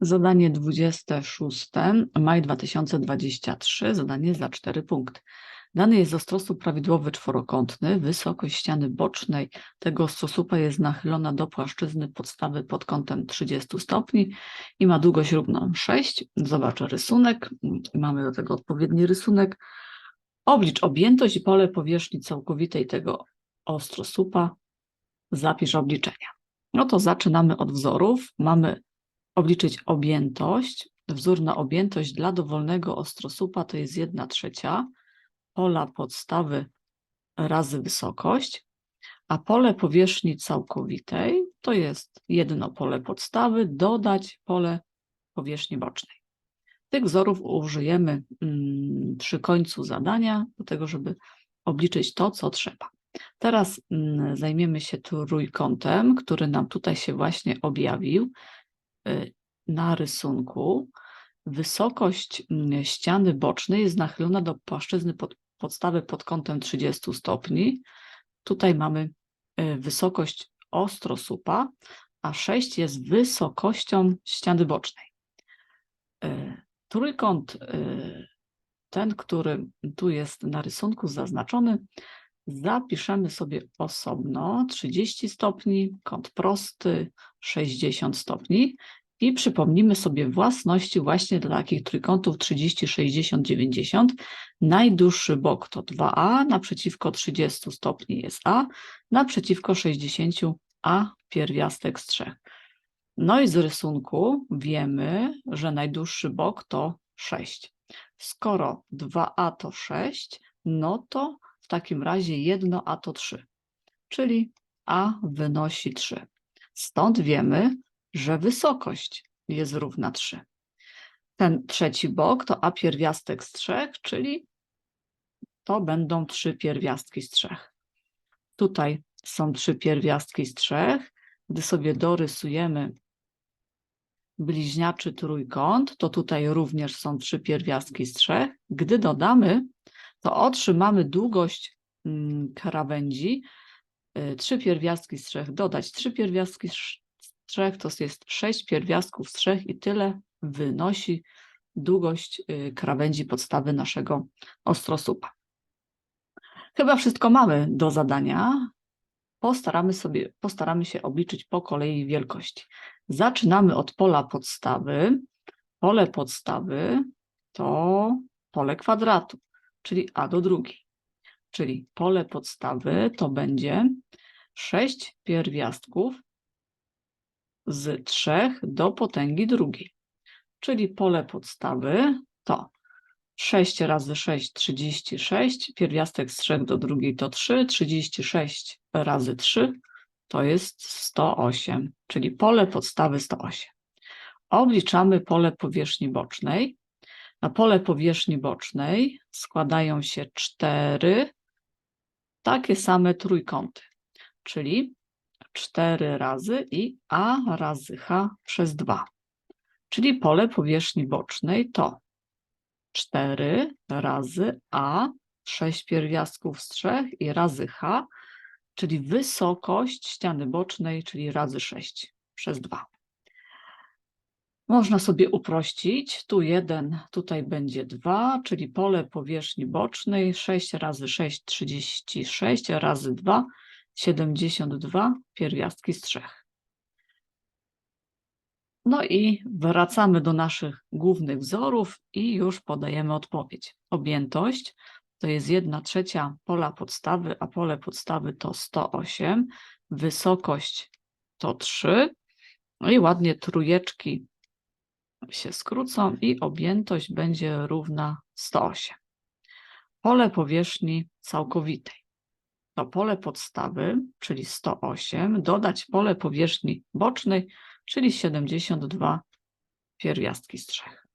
Zadanie 26, maj 2023, zadanie za 4 punkty. Dany jest ostrostup prawidłowy czworokątny, wysokość ściany bocznej tego ostrosupa jest nachylona do płaszczyzny podstawy pod kątem 30 stopni i ma długość równą 6. Zobaczę rysunek, mamy do tego odpowiedni rysunek. Oblicz objętość i pole powierzchni całkowitej tego ostrosupa, zapisz obliczenia. No to zaczynamy od wzorów. Mamy obliczyć objętość. Wzór na objętość dla dowolnego ostrosupa to jest 1 trzecia pola podstawy razy wysokość, a pole powierzchni całkowitej to jest jedno pole podstawy dodać pole powierzchni bocznej. Tych wzorów użyjemy mm, przy końcu zadania do tego, żeby obliczyć to, co trzeba. Teraz mm, zajmiemy się trójkątem, który nam tutaj się właśnie objawił na rysunku. Wysokość mm, ściany bocznej jest nachylona do płaszczyzny pod, podstawy pod kątem 30 stopni. Tutaj mamy y, wysokość ostrosupa, a 6 jest wysokością ściany bocznej. Y, Trójkąt, ten, który tu jest na rysunku zaznaczony, zapiszemy sobie osobno 30 stopni, kąt prosty 60 stopni i przypomnimy sobie własności właśnie dla takich trójkątów 30, 60, 90. Najdłuższy bok to 2a, naprzeciwko 30 stopni jest a, naprzeciwko 60 a pierwiastek z 3. No i z rysunku wiemy, że najdłuższy bok to 6. Skoro 2a to 6, no to w takim razie 1a to 3, czyli a wynosi 3. Stąd wiemy, że wysokość jest równa 3. Ten trzeci bok to a pierwiastek z 3, czyli to będą trzy pierwiastki z 3. Tutaj są trzy pierwiastki z 3. Gdy sobie dorysujemy bliźniaczy trójkąt, to tutaj również są trzy pierwiastki z 3. Gdy dodamy, to otrzymamy długość mm, krawędzi, y, trzy pierwiastki z trzech, dodać trzy pierwiastki z trzech, to jest sześć pierwiastków z trzech i tyle wynosi długość y, krawędzi podstawy naszego ostrosupa. Chyba wszystko mamy do zadania. Postaramy, sobie, postaramy się obliczyć po kolei wielkości. Zaczynamy od pola podstawy. Pole podstawy to pole kwadratu czyli a do drugiej. Czyli pole podstawy to będzie 6 pierwiastków z 3 do potęgi drugiej. Czyli pole podstawy to 6 razy 6, 36, pierwiastek z 3 do drugiej to 3, 36 razy 3 to jest 108, czyli pole podstawy 108. Obliczamy pole powierzchni bocznej. Na pole powierzchni bocznej składają się cztery takie same trójkąty, czyli 4 razy i a razy h przez 2. Czyli pole powierzchni bocznej to 4 razy a, 6 pierwiastków z 3 i razy h, czyli wysokość ściany bocznej, czyli razy 6 przez 2. Można sobie uprościć. Tu 1, tutaj będzie 2, czyli pole powierzchni bocznej 6 razy 6, 36 razy 2, 72 pierwiastki z 3. No i wracamy do naszych głównych wzorów i już podajemy odpowiedź. Objętość to jest 1 trzecia pola podstawy, a pole podstawy to 108, wysokość to 3, no i ładnie trójeczki się skrócą i objętość będzie równa 108. Pole powierzchni całkowitej. To pole podstawy, czyli 108, dodać pole powierzchni bocznej, czyli 72 pierwiastki z 3.